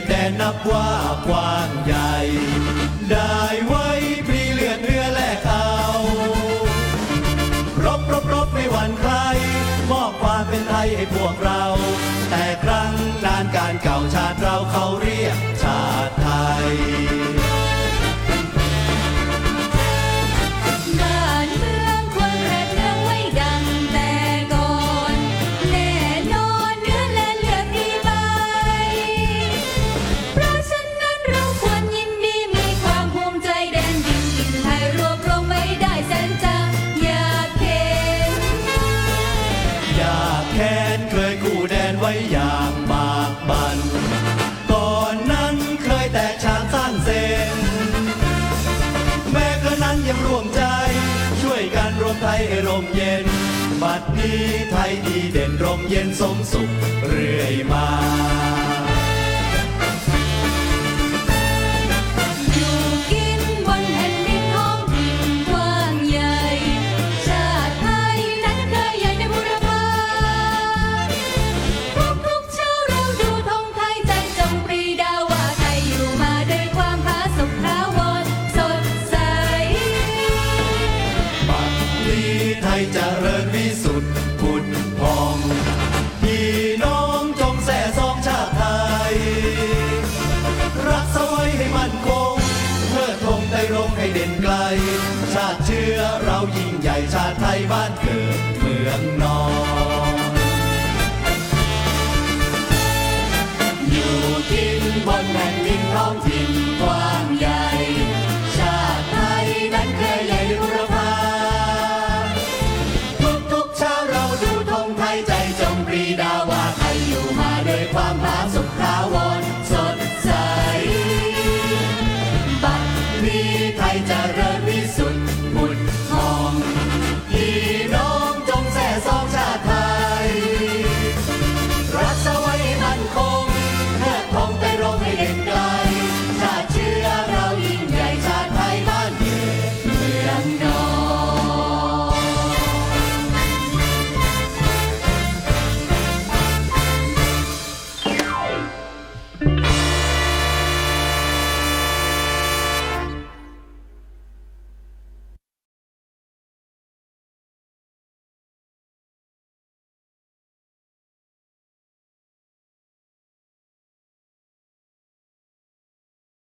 ตแดนนับว่ากว้างใหญ่ ได้ไว้ปรีเลือดเนื้อแลกเอารบรบรบไม่หวั่นใคร มอบความเป็นไทยให้พวกเรา แต่ครั้งนานการเก่าชา ไว้อย่างบากบัน ก่อนนั้นเคยแตกฉานสร้างเซนแม้กระนั้นยังร่วมใจ ช่วยกันรวมไทยให้ร่มเย็น บัดนี้ไทยดีเด่นร่มเย็นสมสุขเรื่อยมา เจริญวิสุทธิ์ผุดพอง พี่น้องจงแส่สองชาติไทย รักสวยให้มั่นคงเพื่อธงไตรรงให้เด่นไกล ชาติเชื้อเรายิ่งใหญ่ชาติไทยบ้านเกิด